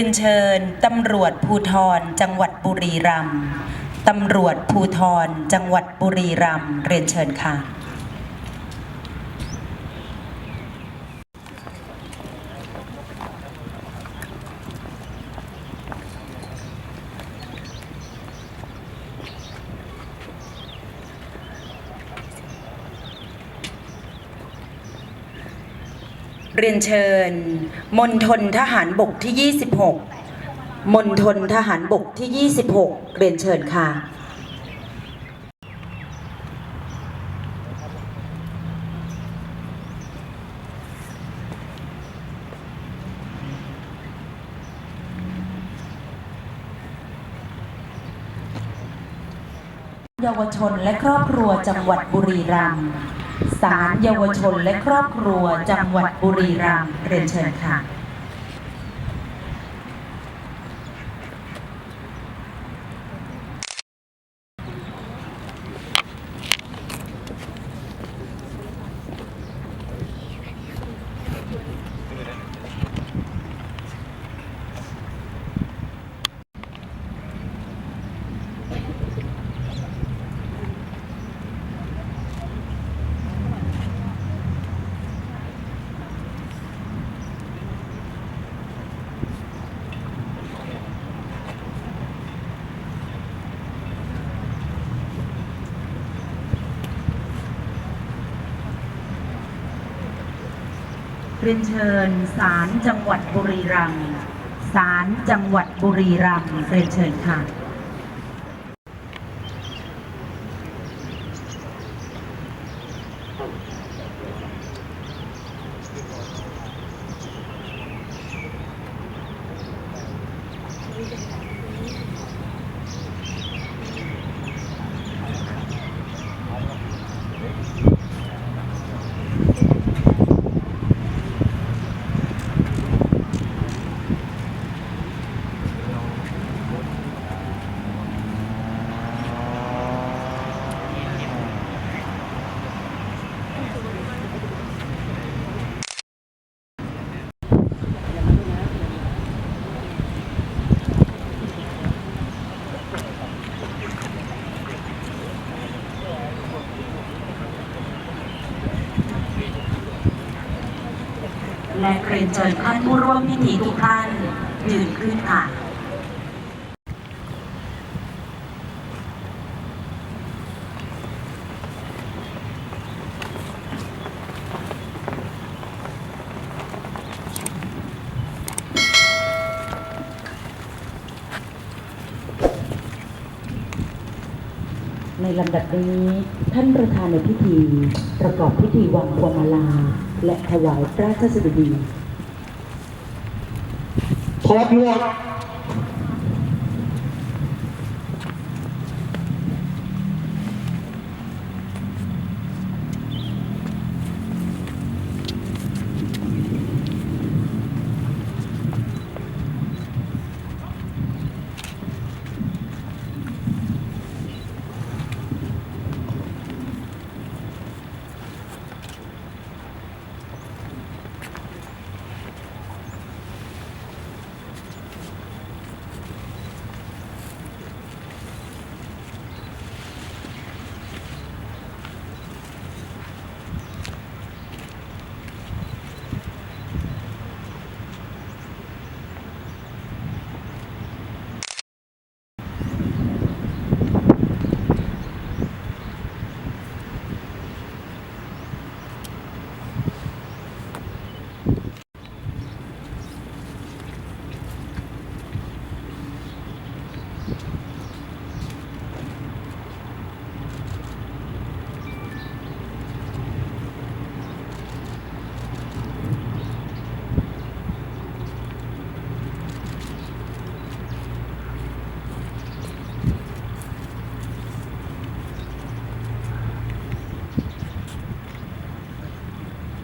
เรียนเชิญตำรวจภูธรจังหวัดบุรีรัมย์ตำรวจภูธรจังหวัดบุรีรัมย์เรียนเชิญค่ะ เรียนเชิญมณฑลทหารบกที่ 26มณฑลทหารบกที่ 26 เรียนเชิญค่ะ เยาวชนและครอบครัวจังหวัดบุรีรัมย์ ศาลเยาวชนและครอบครัวจังหวัดบุรีรัมย์เรียนเชิญค่ะ เรียนเชิญศาลจังหวัดบุรีรัมย์ศาลจังหวัดบุรีรัมย์เรียนเชิญค่ะ และเรียนเชิญท่านผู้ร่วมพิธีทุกท่านยืนขึ้นค่ะ ลำดับนี้ ท่านประธานในพิธี ประกอบพิธีวางพวงมาลา และถวายพระราชสดุดีพอดหมวด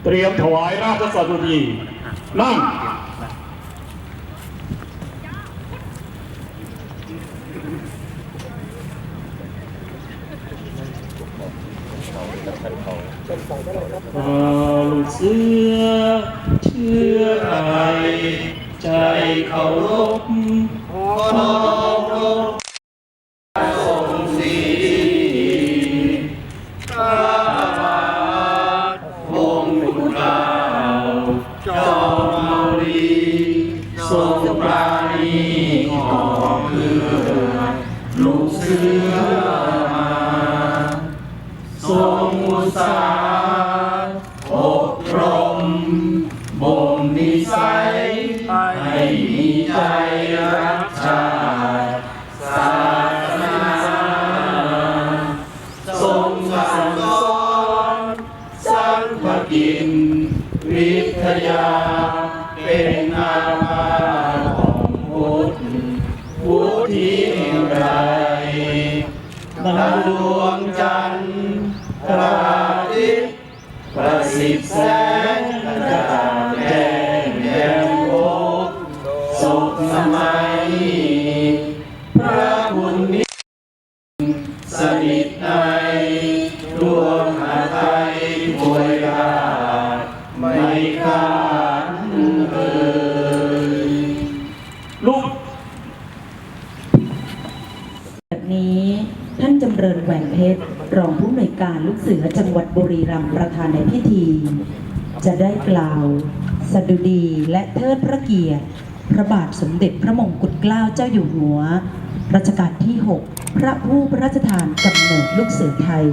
เตรียมถวายราชสดุดีนั่งลูกเสือเชื่อไทยใจเคารพ อบรมบ่มนิสัยให้มีใจรักชา ระคุณนิสนิทในรวมหาไทยถวยราชไม่ขาดเอ่ยลูกแบบนี้ท่านจำเริญแหวนเพชร รองผู้อำนวยการลูกเสือจังหวัดบุรีรัมย์ประธานในพิธี จะได้กล่าวสดุดีและเทิดพระเกียรติ พระบาทสมเด็จพระมงกุฎเกล้าเจ้าอยู่หัว รัชกาลที่ 6 พระผู้พระราชทานกำเนิดลูกเสือไทย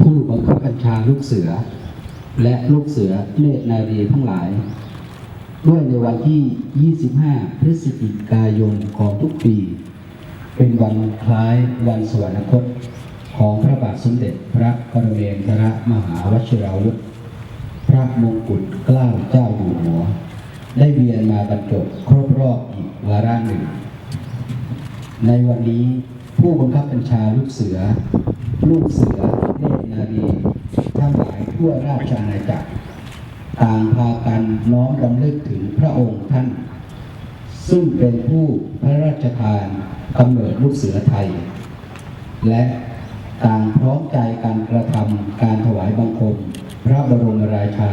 ผู้บังคับบัญชาลูกเสือ และลูกเสือเนตรนารีทั้งหลาย ด้วยในวันที่ 25 พฤศจิกายนของทุกปี เป็นวันคล้ายวันสวรรคตของพระบาทสมเด็จพระปรเมนทรมหาวชิราวุธ พระมงกุฎเกล้าเจ้าอยู่หัว ได้เวียนมาบรรจบครบรอบอีกวาระหนึ่ง ในวันนี้ผู้บังคับบัญชาลูกเสือ ลูกเสือเนตรนารีทั้งหลายทั่วราชอาณาจักร ต่างพากันน้อมรำลึกถึงพระองค์ท่าน ซึ่งเป็นผู้พระราชทานกำเนิดลูกเสือไทย และต่างพร้อมใจการกระทำการถวายบังคม พระบรมราชา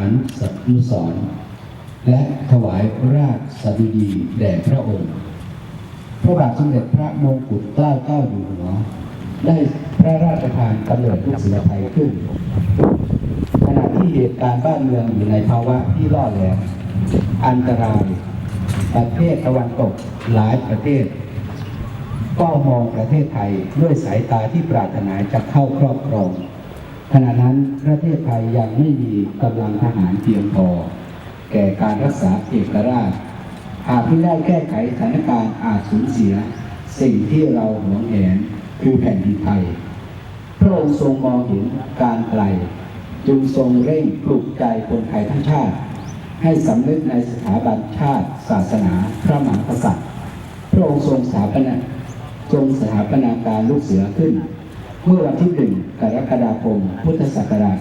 นุสรและถวายราชสดุดีแด่พระองค์ พระบาทสมเด็จพระมงกุฎเกล้าเจ้าอยู่หัวได้พระราชทานกำเนิดลูกเสือไทยขึ้น เหตุการณ์บ้านเมืองอยู่ในภาวะที่ล่อแหลมอันตราย ประเทศตะวันตกหลายประเทศ ก็มองประเทศไทยด้วยสายตาที่ปรารถนาจะเข้าครอบครอง ขณะนั้นประเทศไทยยังไม่มีกำลังทหารเพียงพอ แก่การรักษาเอกราช หากไม่ได้แก้ไขสถานการณ์อาจสูญเสีย สิ่งที่เราหวงแหนคือแผ่นดินไทย พระองค์ทรงมองเห็นการไกล จึงทรงเร่งปลุกใจคนไทยทั้งชาติ ให้สำนึกในสถาบันชาติ ศาสนาพระมหากษัตริย์ พระองค์ทรงสถาปนาทรงสถาปนาการลูกเสือขึ้น เมื่อวันที่หนึ่งกรกฎาคม พุทธศักราช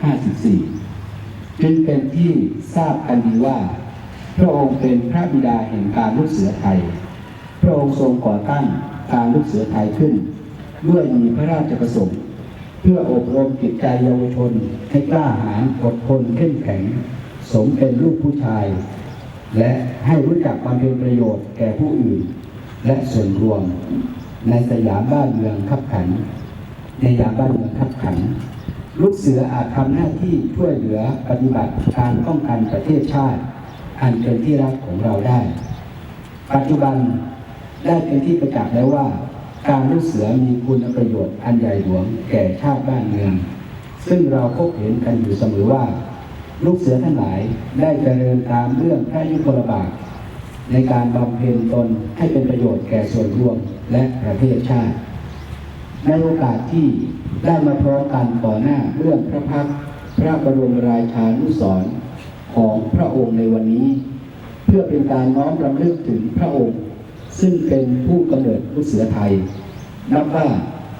2454 จึงเป็นที่ทราบกันดีว่า พระองค์เป็นพระบิดาแห่งการลูกเสือไทย พระองค์ทรงก่อตั้งการลูกเสือไทยขึ้น ด้วยมีพระราชประสงค์ พื่ออบรมจิตใจเยาวชน ให้กล้าหาญอดทนเข้มแข็ง สมเป็นลูกผู้ชาย และให้รู้จักบำเพ็ญประโยชน์แก่ผู้อื่น และส่วนรวม ในสยามบ้านเมืองขับขัน ในยามบ้านเมืองขับขัน ลูกเสืออาจทำหน้าที่ช่วยเหลือปฏิบัติการป้องกันประเทศชาติ อันเป็นที่รักของเราได้ ปัจจุบันได้เป็นที่ประจักษ์แล้วว่า การลูกเสือมีคุณประโยชน์อันใหญ่หลวงแก่ชาติบ้านเมือง ซึ่งเราพบเห็นกันอยู่เสมอว่า ลูกเสือทั้งหลายได้เจริญตามเรื่องพระยุคลบาท ในการบำเพ็ญตนให้เป็นประโยชน์แก่ส่วนรวมและประเทศชาติ ในโอกาสที่ได้มาพร้อมกันต่อหน้าเรื่องพระพักพระบรมราชานุสรของพระองค์ในวันนี้ เพื่อเป็นการน้อมรำลึกถึงพระองค์ ซึ่งเป็นผู้กำเนิดลูกเสือไทย นับว่า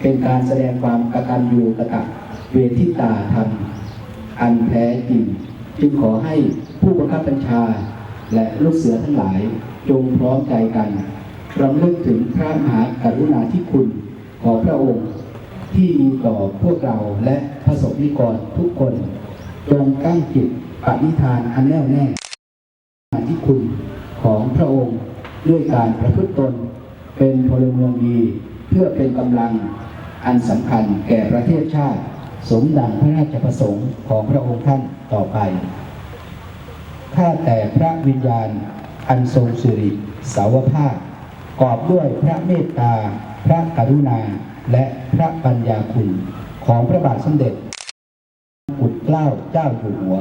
เป็นการแสดงความกตัญญูกตเวทิตาธรรม อันแท้จริง จึงขอให้ผู้บังคับบัญชา และลูกเสือทั้งหลายจงพร้อมใจกันรำลึกถึงพระมหากรุณาธิคุณของพระองค์ที่มีต่อพวกเราและพระสงฆ์นิกรทุกคน จงตั้งจิตปณิธานอันแน่วแน่ที่คุณของพระองค์ ด้วยการประพฤติตนเป็นพลเมืองดี เพื่อเป็นกำลังอันสำคัญแก่ประเทศชาติ สมดังพระราชประสงค์ของพระองค์ท่านต่อไป ข้าแต่พระวิญญาณอันทรงสิริสาวภาพกอบด้วยพระเมตตา พระกรุณา และพระปัญญาคุณของพระบาทสมเด็จกุฎเกล้าเจ้าอยู่หัว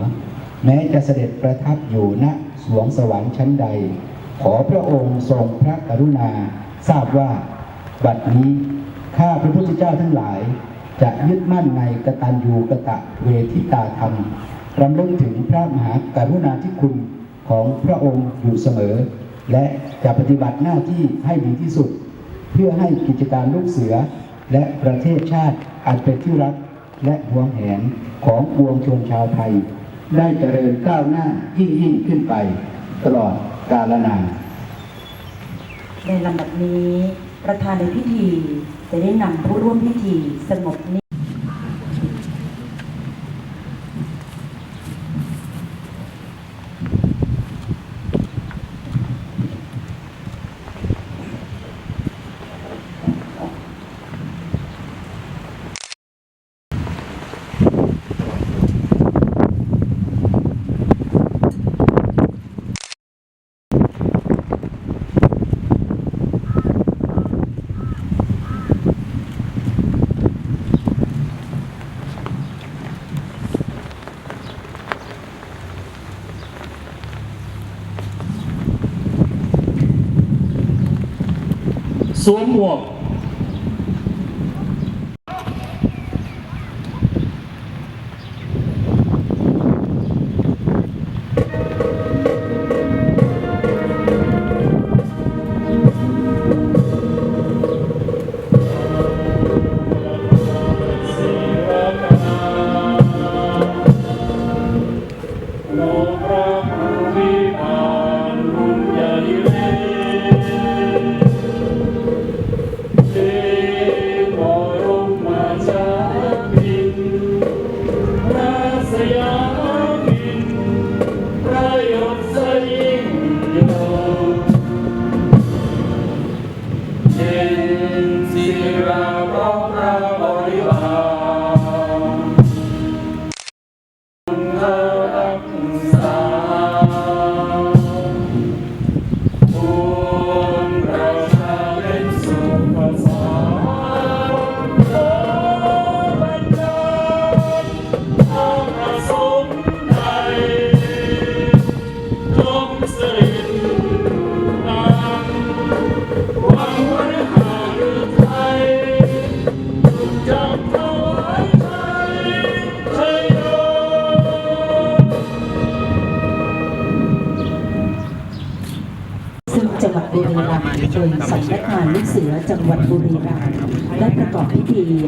แม้จะเสด็จประทับอยู่ณสวงสวรรค์ชั้นใด ขอพระองค์ทรงพระกรุณาทราบว่า บัดนี้ข้าพระพุทธเจ้าทั้งหลาย จะยึดมั่นในกตัญญูกะตะเวทิตาธรรมรำลึกถึงพระมหากรุณาธิคุณของพระองค์อยู่เสมอ และจะปฏิบัติหน้าที่ให้ดีที่สุด เพื่อให้กิจการลูกเสือและประเทศชาติอันเป็นที่รักและหวงแหนของปวงชนชาวไทย ได้เจริญก้าวหน้ายิ่งยิ่งขึ้นไป ตลอด กาลนานในลำดับนี้ประธานในพิธีจะได้นำผู้ร่วมพิธีสงบนิ่ง สวม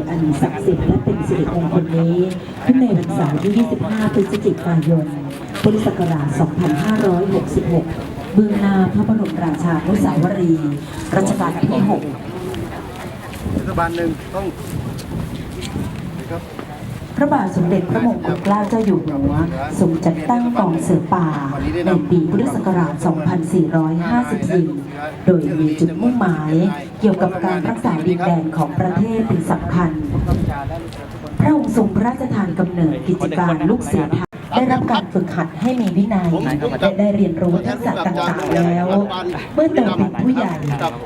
อันศักดิ์สิทธิ์และเป็นสิริมงคลนี้ขึ้นในวันเสาร์ที่ 25 พฤศจิกายน พุทธศักราช 2566 เบื้องหน้าพระบรมราชานุสาวรี รัชกาลที่ 6 รัฐบาลหนึ่งต้อง พระบาทสมเด็จพระมงกุฎเกล้าเจ้าอยู่หัวทรงจัดตั้งกองเสือป่า ในปีพุทธศักราช 2454 โดยมีจุดมุ่งหมายเกี่ยวกับการรักษาดินแดนของประเทศเป็นสำคัญ พระองค์ทรงพระราชทานกำเนิดกิจการลูกเสือไทย ได้รับการฝึกหัดให้มีวินัยและได้เรียนรู้ทักษะต่างๆแล้ว เมื่อโตเป็นผู้ใหญ่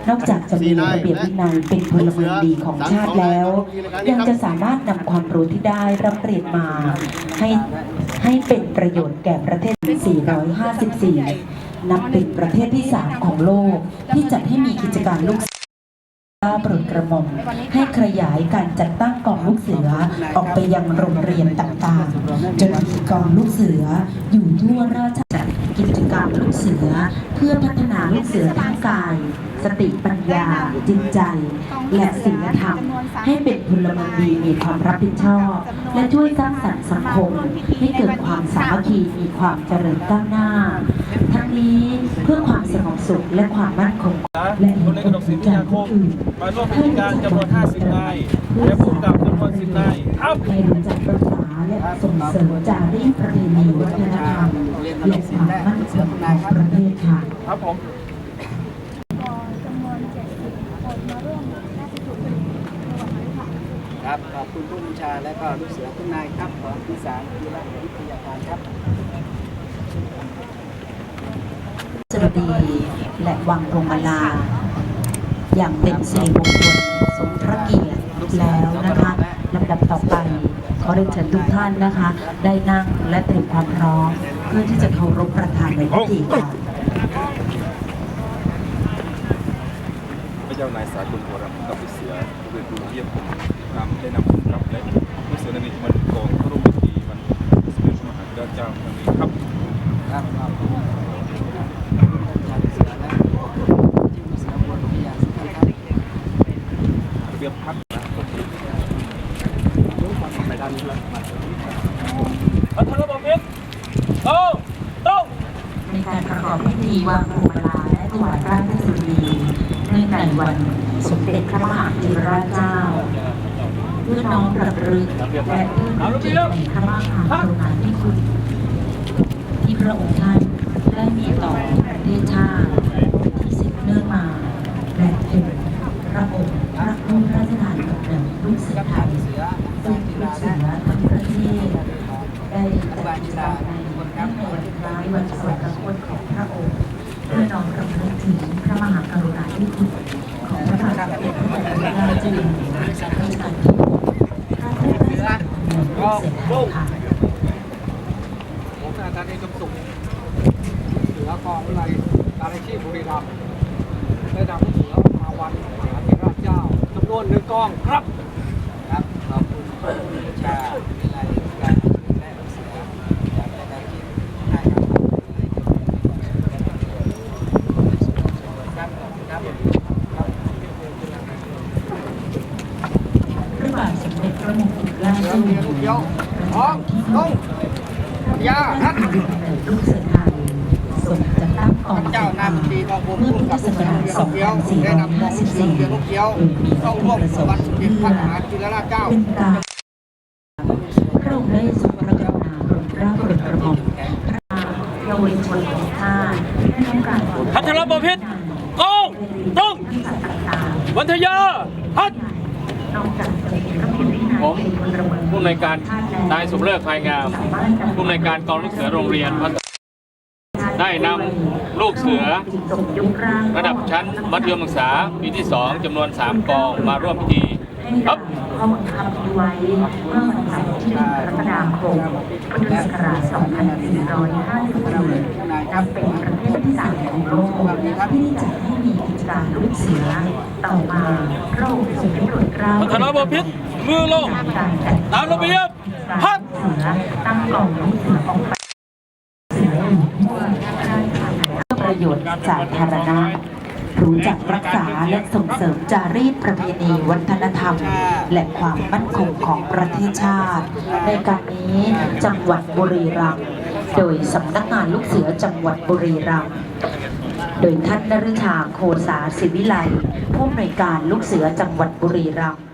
นอกจากจะมีระเบียบวินัยเป็นพลเมืองดีของชาติแล้ว ยังจะสามารถนำความรู้ที่ได้รับเรียนมาให้ให้เป็นประโยชน์แก่ประเทศ 454 นับเป็นประเทศที่ 3 ของโลก ที่จัดให้มีกิจการลูกข้าโปรดกระหม่อมให้ขยายการจัดตั้งกองลูกเสือออกไปยังโรงเรียนต่างๆ จนมี กองลูกเสือ อยู่ทั่วราชจักรกิจกรรมลูกเสือ เพื่อพัฒนาลูกเสือทั้งกาย สติปัญญา จิตใจ และศีลธรรม ให้เป็นพลเมืองดีมีความรับผิดชอบ และช่วยสร้างสรรค์สังคมให้เกิดความสามัคคีมีความเจริญก้าวหน้า ทั้งนี้เพื่อความสงบสุขและความมั่นคงและตัวเลขกระดกศิลป์วิทยาคมมาร่วมพิธีการจำนวน50นายและผู้กำกับจำนวน10นายครับ และส่งเสริมจารีตประเพณีวัฒนธรรมและความมั่นคงของประเทศค่ะครับผมจำนวน70คนมาร่วมราชกิจในวันนี้ค่ะครับขอบคุณผู้บัญชาและก็ลูกเสือทุกนายครับของที่สามกีฬาวิทยาการครับสวัสดีและวังพงมาลา อย่างเป็นสิริมงคลสมพระเกียรติแล้วนะคะำดับต่อไป ขอเรียนเชิญทุกท่านนะคะ ได้นั่งและเตรียมความพร้อม เพื่อที่จะเคารพประธานในพิธีค่ะพระเจ้านายสากลโบราณกับเสือเรือดูเยี่ยมผมนำได้นำผมกลับและผู้เสือในมีมันกองพระร่วมพิธีมันสมเด็จพระมหาเจ้าครั้งนี้ครับ ครับขอบคุณผู้บัญชาลูกเสือและที่ลูกเสือบนวิทยาสุขครับ ระเบียบพักนะผม พัทรบพิษโต้ต้งในการประกอบพิธีวางพวงมาลาและถวายราชสุดีเนื่องในวันสมเด็จพระมหาธีราชเจ้าเพื่อน้อมรำลึกและเพื่อน้อมจิตในพระมหากรุณาธิคุณที่พระองค์ท่านได้มีต่อประเทศชาติที่สืบเนื่องมาและเป็นพระองค์พระผู้พระราชทานกำเนิดลูกเสือไทย เสือ ซึ่งลูกเสือทั้งประเทศาจุฬาทุกคนครับในวันคล้ายวันสวรรคตของพระองค์เพื่อน้อมรำลึกถึงพระมหากรุณาธิคุณของพระบาทสมเด็จพระปรมราชินีนาถรัชกาลที่หกพระผู้เป็นลูกเสือไทยค่ะผมอาจารย์เอกสุขเหลือกองอะไรอาชีพบุรีรัมย์ได้นำเสือมาวันมหาธีราชเจ้าจำนวนหนึ่งกองครับ ครับ ขอบคุณผู้บัญชาวิไลการอาชีพและลูกเสือจากได้อาชีพนายครับครับขอบคุณครับครับ พระบาทสมเด็จพระมงกุฎเกล้าเจ้าอยู่หัวรัชกาล ต้องยาพระบาทสมเด็จลูกเสือไทยทรงจัดตั้งกองเจ้านาไทมตรีกองพลเมื่อผู้พุทธกับศักราชเรือเกี้ยวได้นำกองเรือเรือลูกเกี้ยวต้องร่วมสวันสมเด็จพระมหาธีรราชเจ้า เป็นการพระองค์ได้ทรงพระกรุณาโปรดเกล้าโปรดกระหม่อมพระเยาวชนของชาติได้ทำการ พัทรบพิษโต้งโต้ง ทักษะต่างๆ วันทยาพัฒ นอกจากจะเป็นพระคุณวินัย ผม เป็นพลเมื องผู้อำนวยการนายสมเลิกภายงามผู้อำนวยการกองลูกเสือโรงเรียนวัดได้นำลูกเสือ ระดับชั้นมัธยมศึกษาปีที่ 2จำนวน 3 กองมาร่วมพิธีครับข้อบังคับไว้เมื่อวันเสาร์ที่1กรกฎาคมพุทธศักราช2454นับเป็นประเทศที่สามของโลกที่จัดให้มีกิจการลูกเสือต่อมาพระองค์ทรงได้โปรดเกล้าพัทรบพิษ มือลงกตามระเบียบพัดเสือตั้งกองลูกเสือออกไปเสืออยู่ทั่วราชอาณาจักรเพื่อประโยชน์สาธารณะรู้จักรักษาและส่งเสริมจารีตประเพณีวัฒนธรรม และความมั่นคงของประเทศชาติ ในการนี้จังหวัดบุรีรัมย์โดยสำนักงานลูกเสือจังหวัดบุรีรัมย์โดยท่านนฤชาโคสาศิวิไลผู้อำนวยการลูกเสือจังหวัดบุรีรัมย์